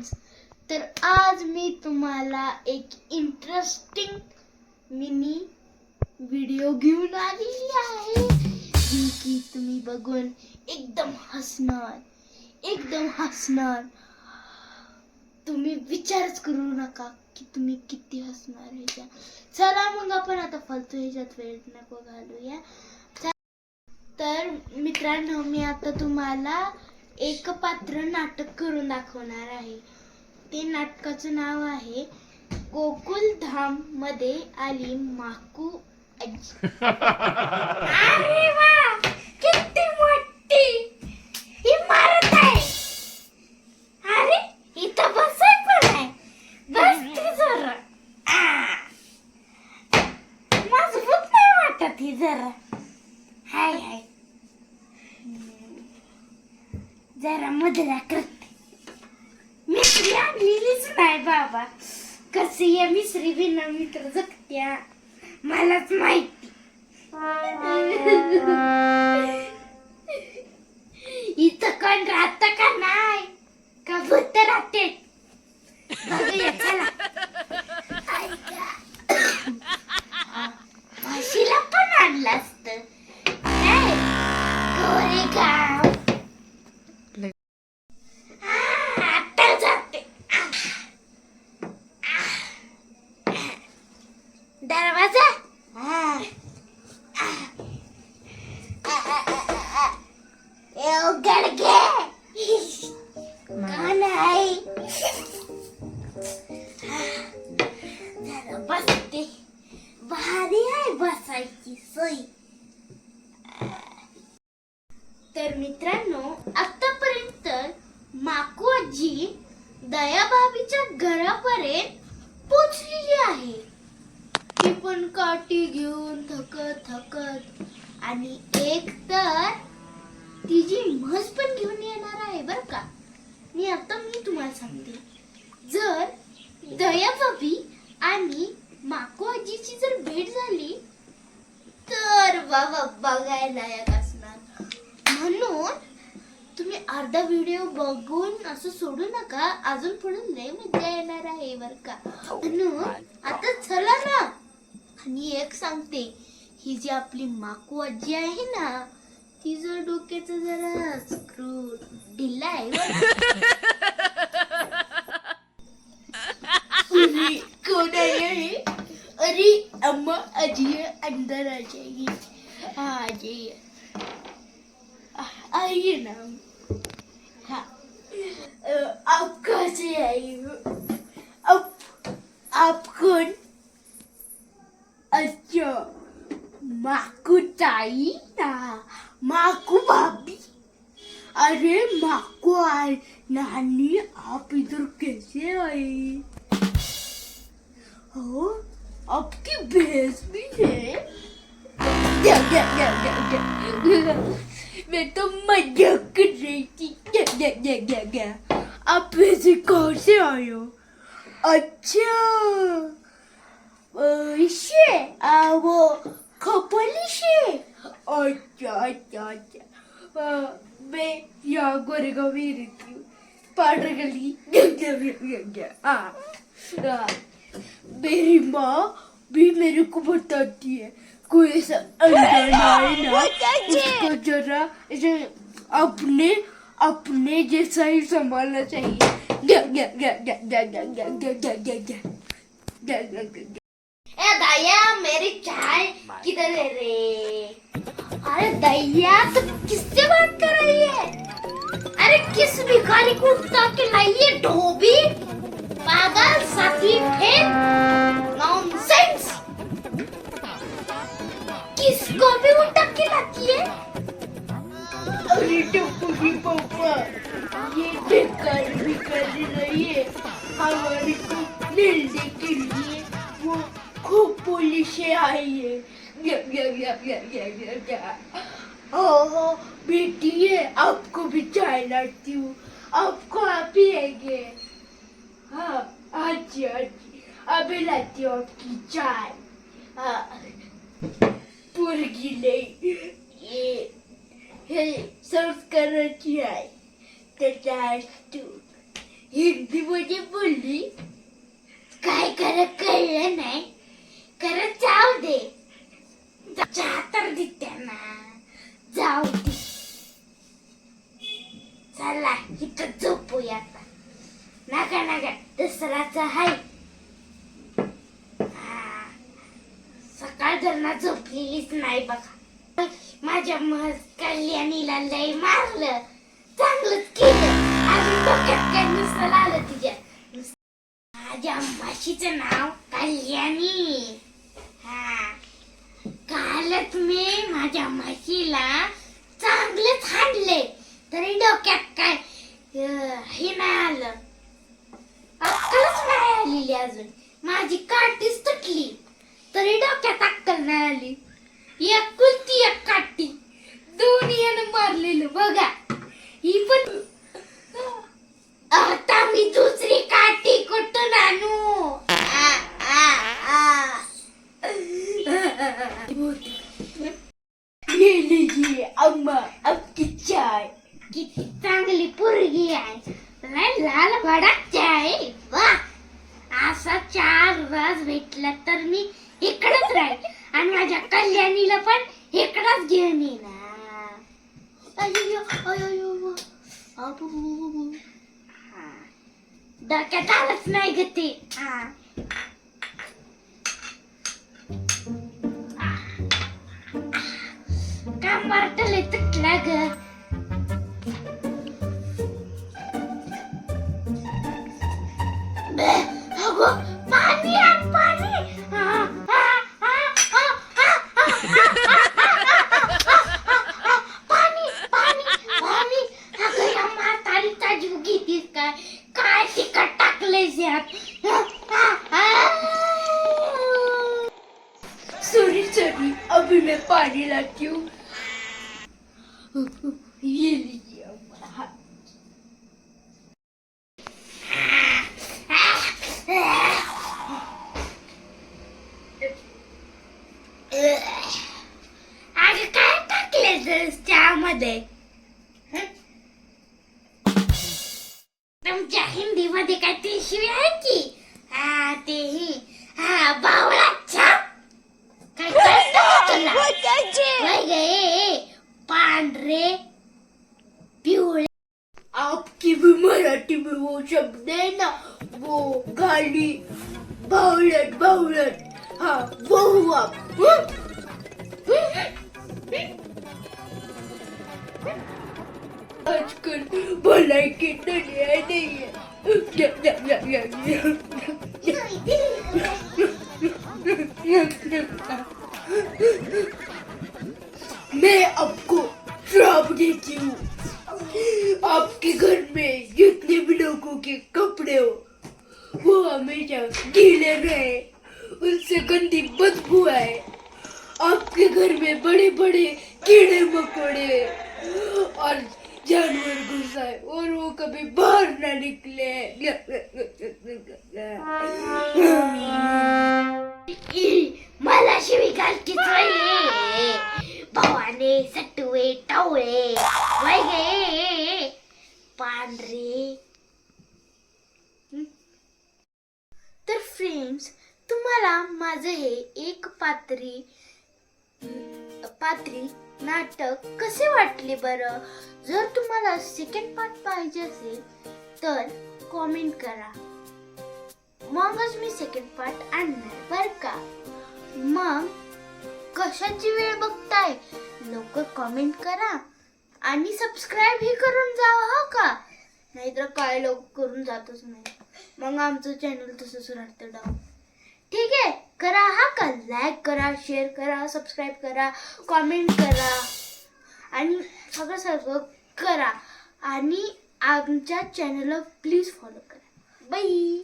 Friends तर आज मी तुम्हाला एक इंटरेस्टिंग मिनी व्हिडिओ घेऊन आलेली आहे. जी की तुम्ही बघून एकदम हसणार एकदम हसणार. तुम्ही विचारच करू नका की तुम्ही किती हसणार ह्याच्या चला मग आपण आता फालतू ह्याच्यात वेळ नको घालूया. तर मित्रांनो मी आता तुम्हाला एक पात्र नाटक करून दाखवणार आहे. ते नाटकाचं नाव आहे गोकुल धाममध्ये आली माकू आजी. अरे वा! किती मोठी! इमारत आहे. अरे इथं बसाय पण आहे. बसते जरा. आ. मजबूत नाही वाटत ही जरा. हाय हाय. जरा मधुरा करते. मिसरी आणलेलीच नाही बाबा. कसे या मिसरी बिना मित्र जगत्या? मलाच माहिती. इथं कोण राहत का नाही? का भूत राहते? बघूया चला. म्हशीला पण आणलं असतं. काय गोरेगाव जरा भारी आहे बसायची सोय तर मित्रांनो आतापर्यंत माकू आजी दयाभाभीच्या घरापर्यंत पोचलेली आहे. ती पण काठी घेऊन थकत थकत आणि एक तर तिची म्हस पण घेऊन येणार आहे बर का? मी आता मी तुम्हाला सांगते. जर दयाभाभी आणि माकू आजीची जर भेट झाली तर बाबा बघायला लायक असणार. म्हणून तुम्ही अर्धा व्हिडिओ बघून असं सोडू नका अजून पुढे लय मजा येणार आहे बर का. म्हणून आता चला ना. आणि एक सांगते ही जी आपली माकू आजी आहे ना तिचं डोक्याचं जरा स्क्रू ढिला आहे अम्मा आजी अंदर आ जाइए हाँ आ जाइए। आइए ना। हाँ। आप कहाँ से आई हो? आप कौन? अच्छा माकू ताई ना माकू भाभी। अरे माकू आए नानी आप इधर कैसे आए हो? आपकी भैंस भी है। या, या, या, या, या। मैं तो मज़ाक कर रही थी। या, या, या, या, या। आप वैसे कहाँ से आए हो? अच्छा। इससे आ, वो खपोली से। अच्छा अच्छा अच्छा। मैं यहाँ गोरेगांव में रहती हूँ। पाउडर गली या, या, या, या, या। हाँ। हाँ। मेरी माँ भी मेरे को बताती है कोई ऐसा अंदर उसको जरा अपने अपने जैसा ही संभालना चाहिए ए दया मेरी चाय किधर है रे अरे दया तो किससे बात कर रही है अरे किस भिखारी को उठा के लाई धोबी पागल साथी बेटी है आपको भी चाय लाती हूँ। आपको आप पिएँगे हाँ अच्छी अच्छी अभी लाती हूँ आपकी चाय। हाँ पुरगी ये हे। आहे त्याच्या तू हिंदीमध्ये बोलली काय दे। तर देते ना. जाऊ दे चला इथं झोपूया आता. नका नका दसराचा हाय. सकाळ धरणा झोपलेलीच नाही बघा. माझ्या मह कल्याणीला लय मारलं. चांगलंच केलं. अजून डोक्यात काय नुसतं आलं तिच्या. माझ्या माशीचं नाव कल्याणी. कालच मी माझ्या म्हशीला चांगलेच हाणले. तरी डोक्यात काय हे नाही आलं. अक्कलच नाही आलेली अजून. माझी काठीच तुटली. तरी डोक्यात अक्कल नाही आली. एक कुलती एक काठी. दोन्ही यानं मारलेलं बघा. ही पण आता मी दुसरी काठी कुठून आणू आ, आ, आ. ये लीजिए अम्मा आपकी चाय किती चांगली पोरगी आहे लय लाल भडक चाय वा असा चार रस भेटला तर मी इकडच राहील आणि माझ्या कल्याणीला पण इकडच घेऊन येणार डोक्यात आलंच नाही ग ते हा. वाटले तुटला ग बे, पाणी पाणी जीव घेतीस काय काय तिखट टाकलंयस यात सॉरी सॉरी अभी मैं हूँ ये लीजिए अम्मा हाँ। अगं काय? तुमच्या ते शिवी आहे की? हा ते ही बावळा छाप काय? कळतं का तुला? वय गे पांढरे पिवळे. आपकी भी मराठी में वो शब्द है ना वो गाली बावलट बावलट हाँ वो हुआ. हं? आजकल भलाई की दुनिया नहीं है. मैं अब देती हूँ आपके घर में जितने भी लोगों के कपड़े हो, वो हमेशा गीले रहे, उनसे गंदी बदबू आए। आपके घर में बड़े बड़े कीड़े मकोड़े और जानवर घुस आए और वो कभी बाहर ना निकले। पवाने सटवे टवळे. वैगे पांढरे. तर फ्रेंड्स तुम्हाला माझं हे एक पात्री पात्री नाटक कसे वाटले बरं? जर तुम्हाला सेकंड पार्ट पाहिजे असेल तर कॉमेंट करा. मगच मी सेकंड पार्ट आणणार बरं का? मग कशाची वेळ बघताय? लवकर कमेंट करा आणि सबस्क्राईब ही करून जावा हो का? नाहीतर काय लोक करून जातच नाही मग आमचं चॅनल तसंच राहतं डाऊन ठीक आहे? करा हा का? लाईक करा शेअर करा सबस्क्राईब करा कॉमेंट करा. आणि सगळं सगळं करा. आणि आमच्या चॅनलला प्लीज फॉलो करा. बाई